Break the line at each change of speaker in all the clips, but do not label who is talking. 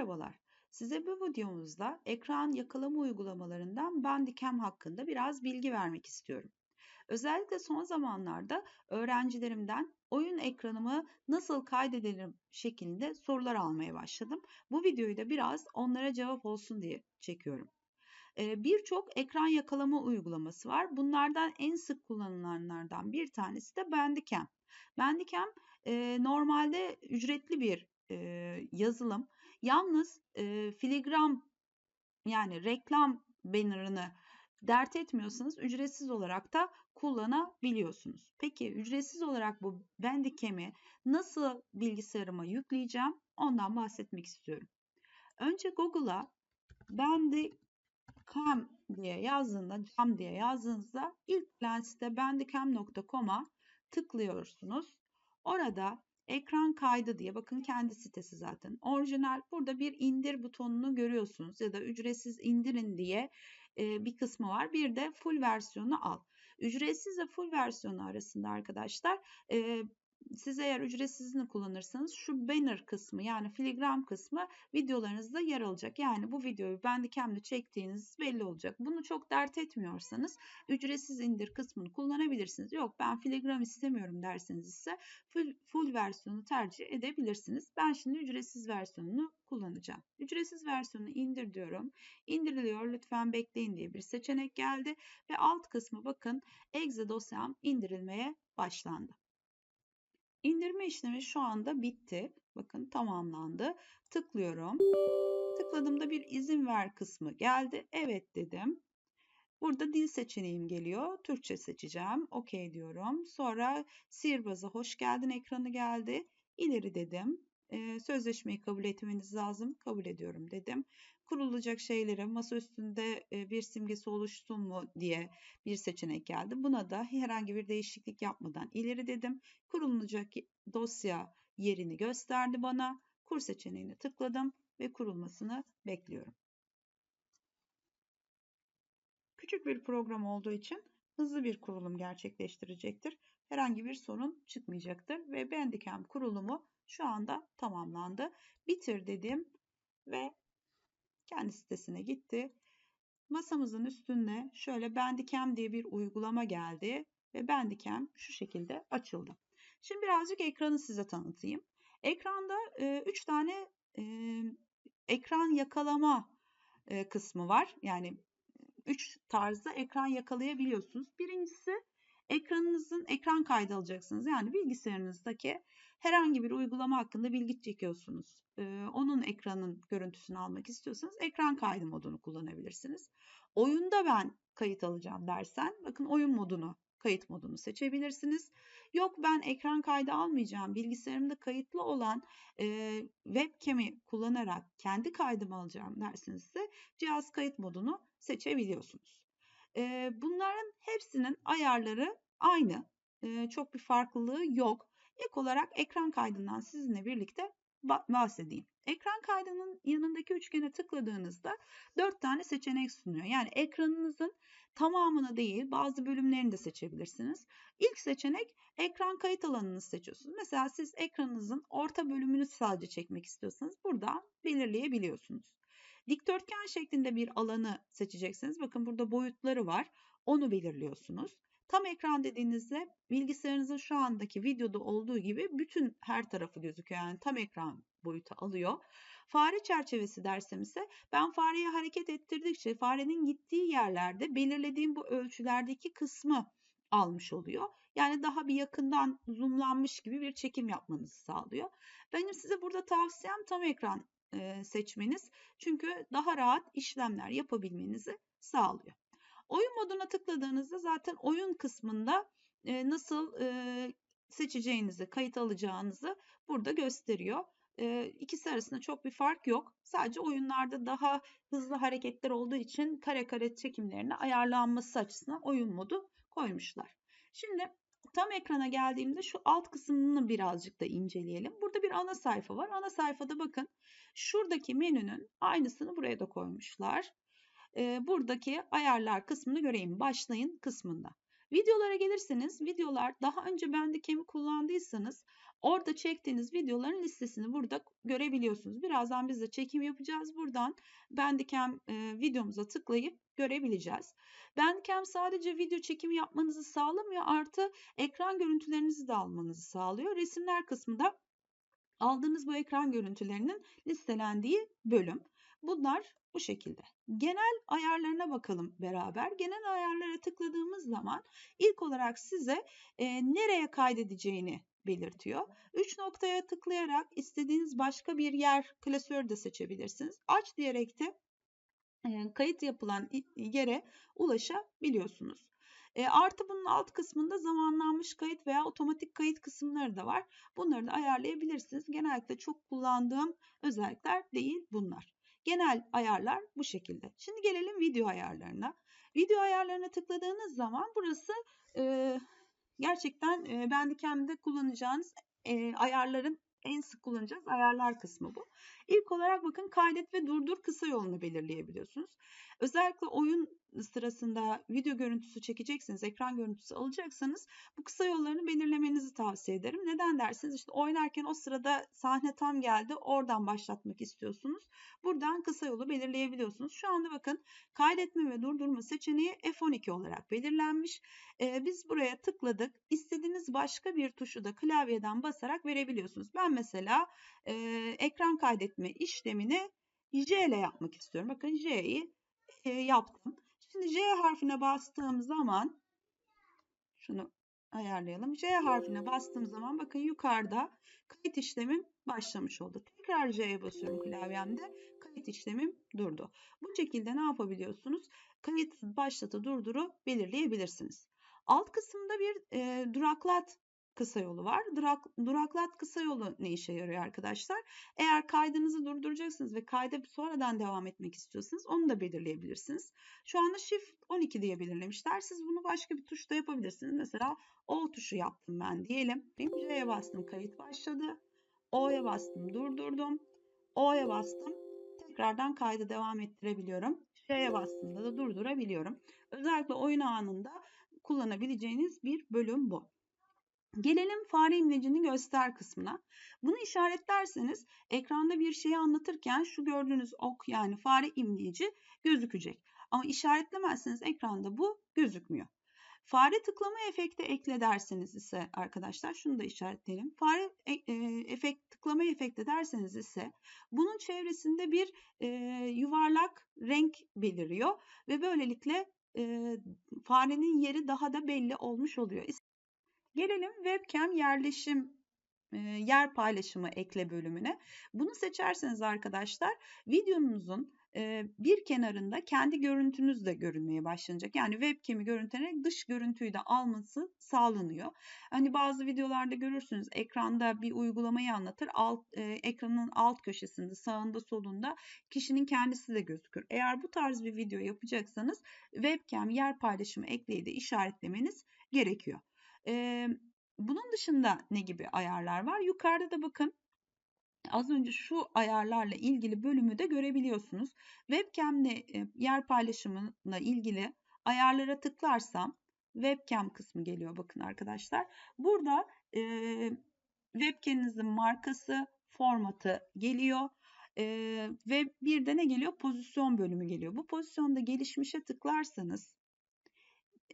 Merhabalar. Size bu videomuzda ekran yakalama uygulamalarından Bandicam hakkında biraz bilgi vermek istiyorum. Özellikle son zamanlarda öğrencilerimden oyun ekranımı nasıl kaydederim şeklinde sorular almaya başladım. Bu videoyu da biraz onlara cevap olsun diye çekiyorum. Ee, birçok ekran yakalama uygulaması var. Bunlardan en sık kullanılanlardan bir tanesi de Bandicam. Bandicam e, normalde ücretli bir e, yazılım. Yalnız e, filigram yani reklam bannerını dert etmiyorsanız ücretsiz olarak da kullanabiliyorsunuz. Peki ücretsiz olarak bu Bandicam'i nasıl bilgisayarıma yükleyeceğim? Ondan bahsetmek istiyorum. Önce Google'a Bandicam diye yazdığında, cam diye yazdığınızda ilk lensde bandicam.com'a tıklıyorsunuz. Orada ekran kaydı diye bakın kendi sitesi zaten orijinal. Burada bir indir butonunu görüyorsunuz ya da ücretsiz indirin diye e, bir kısmı var. Bir de full versiyonu al. Ücretsiz ve full versiyonu arasında arkadaşlar e, siz eğer ücretsizini kullanırsanız şu banner kısmı yani filigram kısmı videolarınızda yer alacak. Yani bu videoyu Bandicam'le çektiğiniz belli olacak. Bunu çok dert etmiyorsanız ücretsiz indir kısmını kullanabilirsiniz. Yok ben filigram istemiyorum derseniz ise full, full versiyonu tercih edebilirsiniz. Ben şimdi ücretsiz versiyonunu kullanacağım. Ücretsiz versiyonu indir diyorum. İndiriliyor lütfen bekleyin diye bir seçenek geldi ve alt kısmı bakın exe dosyam indirilmeye başlandı. İndirme işlemi şu anda bitti. Bakın tamamlandı. Tıklıyorum. Tıkladığımda bir izin ver kısmı geldi. Evet dedim. Burada dil seçeneğim geliyor. Türkçe seçeceğim. OK diyorum. Sonra sihirbaz'a hoş geldin ekranı geldi. İleri dedim. Sözleşmeyi kabul etmeniz lazım. Kabul ediyorum dedim kurulacak şeylere masa üstünde bir simgesi oluşsun mu diye bir seçenek geldi. Buna da herhangi bir değişiklik yapmadan ileri dedim. Kurulacak dosya yerini gösterdi bana. Kur seçeneğine tıkladım ve kurulmasını bekliyorum. Küçük bir program olduğu için hızlı bir kurulum gerçekleştirecektir. Herhangi bir sorun çıkmayacaktır ve Bandicam kurulumu şu anda tamamlandı. Bitir dedim ve kendi sitesine gitti. Masamızın üstünde şöyle Bandicam diye bir uygulama geldi ve Bandicam şu şekilde açıldı. Şimdi birazcık ekranı size tanıtayım. Ekranda 3 e, tane e, ekran yakalama e, kısmı var. Yani 3 tarzda ekran yakalayabiliyorsunuz. Birincisi ekranınızın ekran kaydı alacaksınız. Yani bilgisayarınızdaki herhangi bir uygulama hakkında bilgi çekiyorsunuz. Ee, onun ekranın görüntüsünü almak istiyorsanız ekran kaydı modunu kullanabilirsiniz. Oyunda ben kayıt alacağım dersen bakın oyun modunu kayıt modunu seçebilirsiniz. Yok ben ekran kaydı almayacağım. Bilgisayarımda kayıtlı olan e, webcam'i kullanarak kendi kaydımı alacağım derseniz ise cihaz kayıt modunu seçebiliyorsunuz. E, bunların hepsinin ayarları aynı. E, çok bir farklılığı yok. İlk olarak ekran kaydından sizinle birlikte bahsedeyim. Ekran kaydının yanındaki üçgene tıkladığınızda dört tane seçenek sunuyor. Yani ekranınızın tamamını değil bazı bölümlerini de seçebilirsiniz. İlk seçenek ekran kayıt alanını seçiyorsunuz. Mesela siz ekranınızın orta bölümünü sadece çekmek istiyorsanız buradan belirleyebiliyorsunuz. Dikdörtgen şeklinde bir alanı seçeceksiniz. Bakın burada boyutları var. Onu belirliyorsunuz. Tam ekran dediğinizde bilgisayarınızın şu andaki videoda olduğu gibi bütün her tarafı gözüküyor. Yani tam ekran boyutu alıyor. Fare çerçevesi dersem ise ben fareyi hareket ettirdikçe farenin gittiği yerlerde belirlediğim bu ölçülerdeki kısmı almış oluyor. Yani daha bir yakından zoomlanmış gibi bir çekim yapmanızı sağlıyor. Benim size burada tavsiyem tam ekran seçmeniz. Çünkü daha rahat işlemler yapabilmenizi sağlıyor. Oyun moduna tıkladığınızda zaten oyun kısmında e, nasıl e, seçeceğinizi, kayıt alacağınızı burada gösteriyor. E, ikisi arasında çok bir fark yok. Sadece oyunlarda daha hızlı hareketler olduğu için kare kare çekimlerine ayarlanması açısından oyun modu koymuşlar. Şimdi tam ekrana geldiğimde şu alt kısmını birazcık da inceleyelim. Burada bir ana sayfa var. Ana sayfada bakın şuradaki menünün aynısını buraya da koymuşlar buradaki ayarlar kısmını göreyim. Başlayın kısmında. Videolara gelirseniz videolar daha önce Bandicam'i kullandıysanız orada çektiğiniz videoların listesini burada görebiliyorsunuz. Birazdan biz de çekim yapacağız. Buradan Bandicam e, videomuza tıklayıp görebileceğiz. Bandicam sadece video çekimi yapmanızı sağlamıyor artı ekran görüntülerinizi de almanızı sağlıyor. Resimler kısmı da aldığınız bu ekran görüntülerinin listelendiği bölüm. Bunlar bu şekilde. Genel ayarlarına bakalım beraber. Genel ayarlara tıkladığımız zaman ilk olarak size e, nereye kaydedeceğini belirtiyor. 3 noktaya tıklayarak istediğiniz başka bir yer klasör de seçebilirsiniz. Aç diyerek de e, kayıt yapılan yere ulaşabiliyorsunuz. E, artı bunun alt kısmında zamanlanmış kayıt veya otomatik kayıt kısımları da var. Bunları da ayarlayabilirsiniz. Genellikle çok kullandığım özellikler değil bunlar. Genel ayarlar bu şekilde. Şimdi gelelim video ayarlarına. Video ayarlarına tıkladığınız zaman burası e, gerçekten e, Bandicam'de kullanacağınız e, ayarların en sık kullanacağız ayarlar kısmı bu. İlk olarak bakın kaydet ve durdur kısa yolunu belirleyebiliyorsunuz. Özellikle oyun sırasında video görüntüsü çekeceksiniz, ekran görüntüsü alacaksanız bu kısa yollarını belirlemenizi tavsiye ederim. Neden dersiniz? İşte oynarken o sırada sahne tam geldi, oradan başlatmak istiyorsunuz. Buradan kısa yolu belirleyebiliyorsunuz. Şu anda bakın kaydetme ve durdurma seçeneği F12 olarak belirlenmiş. Ee, biz buraya tıkladık. İstediğiniz başka bir tuşu da klavyeden basarak verebiliyorsunuz. Ben mesela e, ekran kaydetme işlemini J ile yapmak istiyorum. Bakın J'yi e, yaptım. Şimdi J harfine bastığım zaman şunu ayarlayalım. J harfine bastığım zaman bakın yukarıda kayıt işlemim başlamış oldu. Tekrar J'ye basıyorum klavyemde. Kayıt işlemim durdu. Bu şekilde ne yapabiliyorsunuz? Kayıt başlatı durduru belirleyebilirsiniz. Alt kısımda bir e, duraklat kısa yolu var. Durak, duraklat kısa yolu ne işe yarıyor arkadaşlar? Eğer kaydınızı durduracaksınız ve kayda sonradan devam etmek istiyorsanız onu da belirleyebilirsiniz. Şu anda Shift 12 diye belirlemişler. Siz bunu başka bir tuşta yapabilirsiniz. Mesela O tuşu yaptım ben diyelim. C'ye bastım kayıt başladı. O'ya bastım durdurdum. O'ya bastım. Tekrardan kaydı devam ettirebiliyorum. J'ye bastığımda da durdurabiliyorum. Özellikle oyun anında kullanabileceğiniz bir bölüm bu. Gelelim fare imlecini göster kısmına. Bunu işaretlerseniz ekranda bir şeyi anlatırken şu gördüğünüz ok yani fare imleci gözükecek. Ama işaretlemezseniz ekranda bu gözükmüyor. Fare tıklama efekti ekle derseniz ise arkadaşlar şunu da işaretleyelim. Fare e, e, efekt tıklama efekti derseniz ise bunun çevresinde bir e, yuvarlak renk beliriyor ve böylelikle e, farenin yeri daha da belli olmuş oluyor. Gelelim webcam yerleşim yer paylaşımı ekle bölümüne. Bunu seçerseniz arkadaşlar videonuzun bir kenarında kendi görüntünüz de görünmeye başlanacak. Yani webcam'i görüntülenerek dış görüntüyü de alması sağlanıyor. Hani bazı videolarda görürsünüz ekranda bir uygulamayı anlatır. Alt, ekranın alt köşesinde sağında solunda kişinin kendisi de gözükür. Eğer bu tarz bir video yapacaksanız webcam yer paylaşımı ekleyi de işaretlemeniz gerekiyor. E, bunun dışında ne gibi ayarlar var? Yukarıda da bakın az önce şu ayarlarla ilgili bölümü de görebiliyorsunuz. Webcam'le yer paylaşımına ilgili ayarlara tıklarsam webcam kısmı geliyor bakın arkadaşlar. Burada e, webcam'inizin markası, formatı geliyor. E, ve bir de ne geliyor? Pozisyon bölümü geliyor. Bu pozisyonda gelişmişe tıklarsanız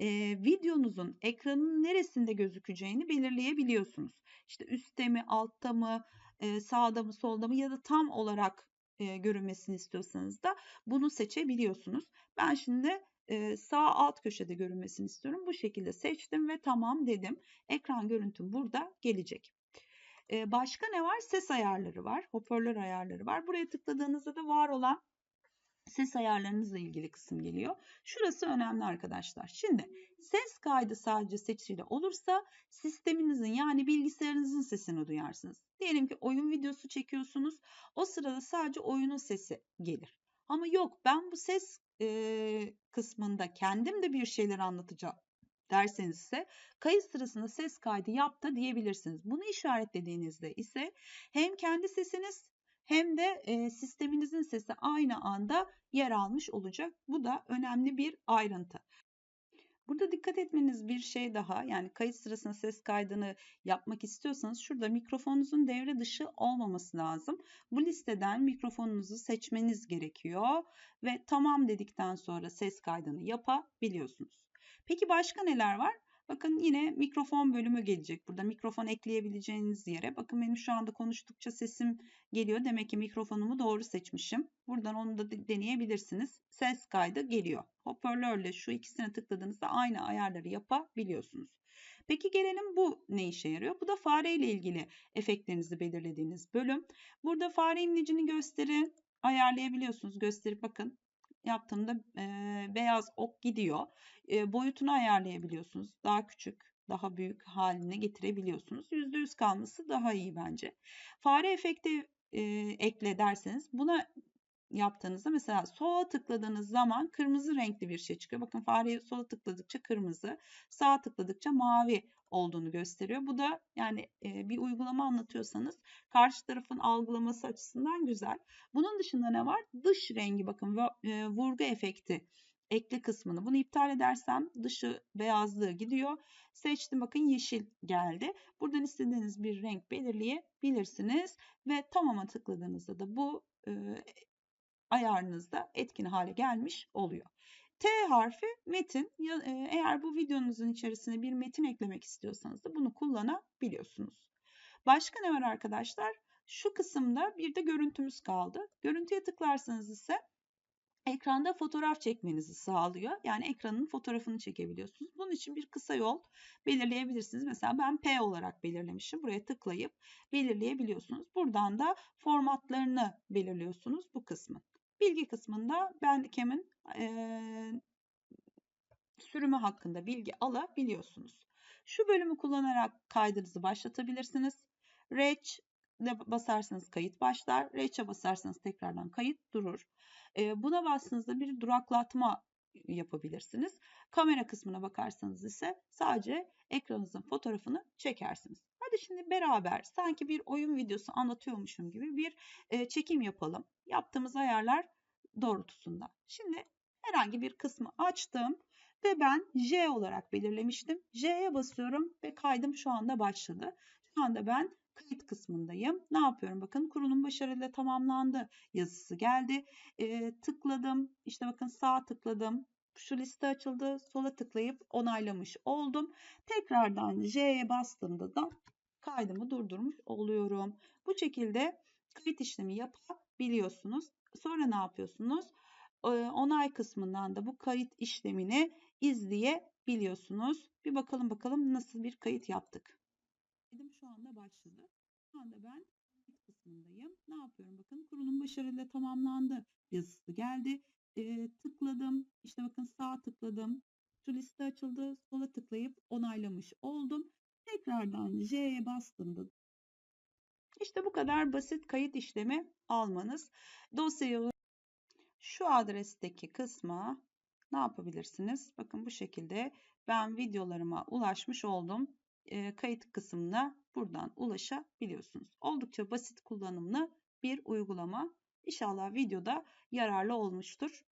e, videonuzun ekranın neresinde gözükeceğini belirleyebiliyorsunuz. İşte üstte mi, altta mı, e, sağda mı, solda mı ya da tam olarak e, görünmesini istiyorsanız da bunu seçebiliyorsunuz. Ben şimdi e, sağ alt köşede görünmesini istiyorum. Bu şekilde seçtim ve tamam dedim. Ekran görüntüm burada gelecek. E, başka ne var? Ses ayarları var, hoparlör ayarları var. Buraya tıkladığınızda da var olan ses ayarlarınızla ilgili kısım geliyor. Şurası önemli arkadaşlar. Şimdi ses kaydı sadece seçili olursa sisteminizin yani bilgisayarınızın sesini duyarsınız. Diyelim ki oyun videosu çekiyorsunuz. O sırada sadece oyunun sesi gelir. Ama yok ben bu ses e, kısmında kendim de bir şeyler anlatacağım derseniz ise kayıt sırasında ses kaydı yap da diyebilirsiniz. Bunu işaretlediğinizde ise hem kendi sesiniz hem de sisteminizin sesi aynı anda yer almış olacak. Bu da önemli bir ayrıntı. Burada dikkat etmeniz bir şey daha yani kayıt sırasında ses kaydını yapmak istiyorsanız şurada mikrofonunuzun devre dışı olmaması lazım. Bu listeden mikrofonunuzu seçmeniz gerekiyor ve tamam dedikten sonra ses kaydını yapabiliyorsunuz. Peki başka neler var? Bakın yine mikrofon bölümü gelecek. Burada mikrofon ekleyebileceğiniz yere. Bakın benim şu anda konuştukça sesim geliyor. Demek ki mikrofonumu doğru seçmişim. Buradan onu da deneyebilirsiniz. Ses kaydı geliyor. Hoparlörle şu ikisine tıkladığınızda aynı ayarları yapabiliyorsunuz. Peki gelelim bu ne işe yarıyor? Bu da fare ile ilgili efektlerinizi belirlediğiniz bölüm. Burada fare imlecini gösteri ayarlayabiliyorsunuz. Gösterip bakın yaptığımda e, beyaz ok gidiyor. E, boyutunu ayarlayabiliyorsunuz. Daha küçük, daha büyük haline getirebiliyorsunuz. %100 kalması daha iyi bence. Fare efekti e, ekle derseniz buna yaptığınızda mesela sola tıkladığınız zaman kırmızı renkli bir şey çıkıyor. Bakın fareyi sola tıkladıkça kırmızı, sağa tıkladıkça mavi olduğunu gösteriyor. Bu da yani e, bir uygulama anlatıyorsanız karşı tarafın algılaması açısından güzel. Bunun dışında ne var? Dış rengi bakın e, vurgu efekti ekle kısmını. Bunu iptal edersem dışı beyazlığı gidiyor. Seçtim bakın yeşil geldi. Buradan istediğiniz bir renk belirleyebilirsiniz ve tamama tıkladığınızda da bu e, ayarınızda etkin hale gelmiş oluyor. T harfi metin. E, eğer bu videonuzun içerisine bir metin eklemek istiyorsanız da bunu kullanabiliyorsunuz. Başka ne var arkadaşlar? Şu kısımda bir de görüntümüz kaldı. Görüntüye tıklarsanız ise ekranda fotoğraf çekmenizi sağlıyor. Yani ekranın fotoğrafını çekebiliyorsunuz. Bunun için bir kısa yol belirleyebilirsiniz. Mesela ben P olarak belirlemişim. Buraya tıklayıp belirleyebiliyorsunuz. Buradan da formatlarını belirliyorsunuz bu kısmın. Bilgi kısmında Bandicam'in e, sürümü hakkında bilgi alabiliyorsunuz. Şu bölümü kullanarak kaydınızı başlatabilirsiniz. Reç basarsanız kayıt başlar. Reç'e basarsanız tekrardan kayıt durur. E, buna bastığınızda bir duraklatma yapabilirsiniz. Kamera kısmına bakarsanız ise sadece ekranınızın fotoğrafını çekersiniz. Hadi şimdi beraber sanki bir oyun videosu anlatıyormuşum gibi bir e, çekim yapalım. Yaptığımız ayarlar doğrultusunda. Şimdi herhangi bir kısmı açtım ve ben J olarak belirlemiştim. J'ye basıyorum ve kaydım şu anda başladı. Şu anda ben kayıt kısmındayım. Ne yapıyorum? Bakın kurulum başarıyla tamamlandı yazısı geldi. E, tıkladım. İşte bakın sağ tıkladım. Şu liste açıldı. Sola tıklayıp onaylamış oldum. Tekrardan J'ye bastığımda da kaydımı durdurmuş oluyorum. Bu şekilde kayıt işlemi yapabiliyorsunuz. Sonra ne yapıyorsunuz? Onay kısmından da bu kayıt işlemini izleyebiliyorsunuz. Bir bakalım bakalım nasıl bir kayıt yaptık. Kaydım şu anda başladı. Şu anda ben kısmındayım. Ne yapıyorum? Bakın kurulum başarıyla tamamlandı. Yazısı geldi. E, tıkladım. İşte bakın sağ tıkladım. Şu liste açıldı. Sola tıklayıp onaylamış oldum. Tekrardan J'ye bastığımda işte bu kadar basit kayıt işlemi almanız. Dosyayı şu adresteki kısma ne yapabilirsiniz? Bakın bu şekilde ben videolarıma ulaşmış oldum. E, kayıt kısmına buradan ulaşabiliyorsunuz. Oldukça basit kullanımlı bir uygulama. İnşallah videoda yararlı olmuştur.